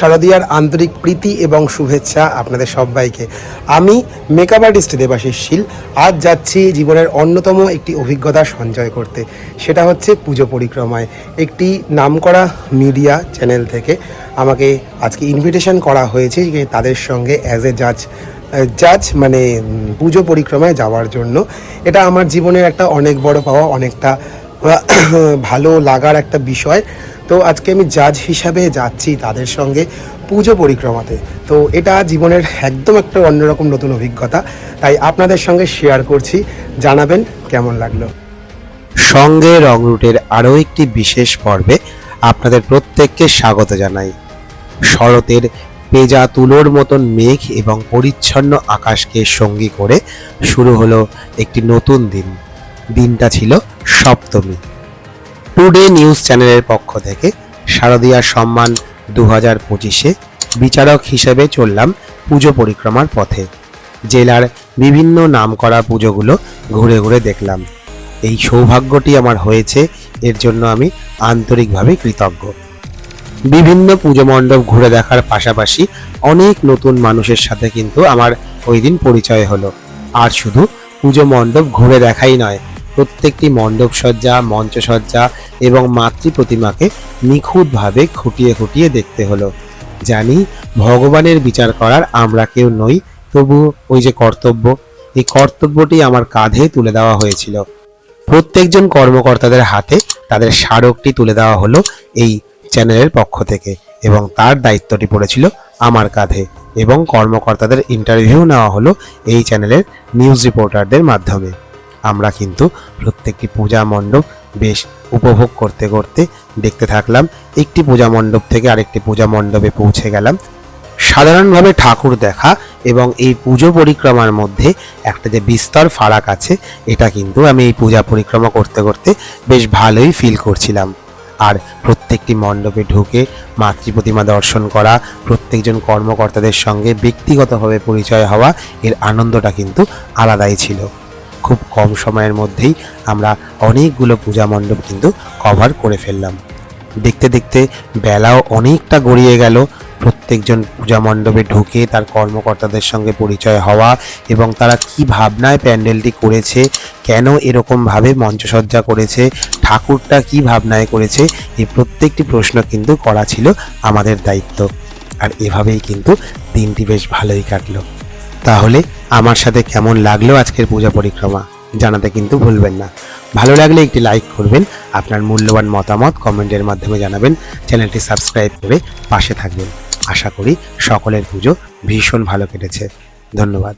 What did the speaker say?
শারদীয়ার আন্তরিক প্রীতি এবং শুভেচ্ছা আপনাদের সবাইকে। আমি মেকআপ আর্টিস্ট দেবাশিস শীল। আজ যাচ্ছি জীবনের অন্যতম একটি অভিজ্ঞতা সঞ্চয় করতে। সেটা হচ্ছে পুজো পরিক্রমায়। একটি নামকরা মিডিয়া চ্যানেল থেকে আমাকে আজকে ইনভিটেশন করা হয়েছে যে তাদের সঙ্গে অ্যাজ এ জাজ জাজ মানে পুজো পরিক্রমায় যাওয়ার জন্য। এটা আমার জীবনের একটা অনেক বড় পাওয়া, অনেকটা ভালো লাগার একটা বিষয়। তো আজকে আমি জাজ হিসাবে যাচ্ছি তাদের সঙ্গে পুজো পরিক্রমাতে। তো এটা জীবনের একদম একটা অন্যরকম নতুন অভিজ্ঞতা। তাই আপনাদের সঙ্গে শেয়ার করছি। জানাবেন কেমন লাগল। সঙ্গে রং রুটের আরও একটি বিশেষ পর্বে আপনাদের প্রত্যেককে স্বাগত জানাই। শরতের পেজা তুলোর মতন মেঘ এবং পরিচ্ছন্ন আকাশকে সঙ্গী করে শুরু হলো একটি নতুন দিন। দিনটা ছিল সপ্তমী। টুডে নিউজ চ্যানেলের পক্ষ থেকে শারদীয়ার সম্মান দু হাজার পঁচিশে বিচারক হিসেবে চললাম পুজো পরিক্রমার পথে। জেলার বিভিন্ন নামকরা পুজোগুলো ঘুরে ঘুরে দেখলাম। এই সৌভাগ্যটি আমার হয়েছে, এর জন্য আমি আন্তরিকভাবে কৃতজ্ঞ। বিভিন্ন পুজো মণ্ডপ ঘুরে দেখার পাশাপাশি অনেক নতুন মানুষের সাথে কিন্তু আমার ওই দিন পরিচয় হলো। আর শুধু পুজো মণ্ডপ ঘুরে দেখাই নয় প্রত্যেকটি মণ্ডপ সজ্জা মঞ্চসজ্জা এবং মাতৃ প্রতিমাকে নিখুঁতভাবে খুঁটিয়ে খুঁটিয়ে দেখতে হলো। জানি ভগবানের বিচার করার আমরা কেউ নই, তবু ওই যে কর্তব্য, এই কর্তব্যটি আমার কাঁধে তুলে দেওয়া হয়েছিল। প্রত্যেকজন কর্মকর্তাদের হাতে তাদের স্মারকটি তুলে দেওয়া হলো এই চ্যানেলের পক্ষ থেকে এবং তার দায়িত্বটি পড়েছিল আমার কাঁধে এবং কর্মকর্তাদের ইন্টারভিউ নেওয়া হলো এই চ্যানেলের নিউজ রিপোর্টারদের মাধ্যমে। আমরা কিন্তু প্রত্যেকটি পূজা মণ্ডপ বেশ উপভোগ করতে করতে দেখতে থাকলাম। একটি পূজা মণ্ডপ থেকে আরেকটি পূজা মণ্ডপে পৌঁছে গেলাম। সাধারণভাবে ঠাকুর দেখা এবং এই পুজো পরিক্রমার মধ্যে একটা যে বিস্তর ফারাক আছে, এটা কিন্তু আমি এই পূজা পরিক্রমা করতে করতে বেশ ভালোই ফিল করছিলাম। আর প্রত্যেকটি মণ্ডপে ঢুকে মাতৃ প্রতিমা দর্শন করা, প্রত্যেকজন কর্মকর্তাদের সঙ্গে ব্যক্তিগতভাবে পরিচয় হওয়া, এর আনন্দটা কিন্তু আলাদাই ছিল। খুব কম সময়ের মধ্যেই আমরা অনেকগুলো পূজা মণ্ডপ কিন্তু কভার করে ফেললাম। দেখতে দেখতে বেলাও অনেকটা গড়িয়ে গেল। প্রত্যেকজন পূজা মণ্ডপে ঢুকে তার কর্মকর্তাদের সঙ্গে পরিচয় হওয়া এবং তারা কি ভাবনায় প্যান্ডেলটি করেছে, কেন এরকমভাবে মঞ্চসজ্জা করেছে, ঠাকুরটা কি ভাবনায় করেছে, এই প্রত্যেকটি প্রশ্ন কিন্তু করা ছিল আমাদের দায়িত্ব। আর এভাবেই কিন্তু দিনটি বেশ ভালোই কাটলো। তাহলে আমার সাথে কেমন লাগল আজকের পূজা পরিক্রমা জানাতে কিন্তু ভুলবেন না। ভালো লাগলে একটি লাইক করবেন, আপনার মূল্যবান মতামত কমেন্টের মাধ্যমে জানাবেন, চ্যানেলটি সাবস্ক্রাইব করে পাশে থাকবেন। আশা করি সকলের পুজো ভীষণ ভালো কেটেছে। ধন্যবাদ।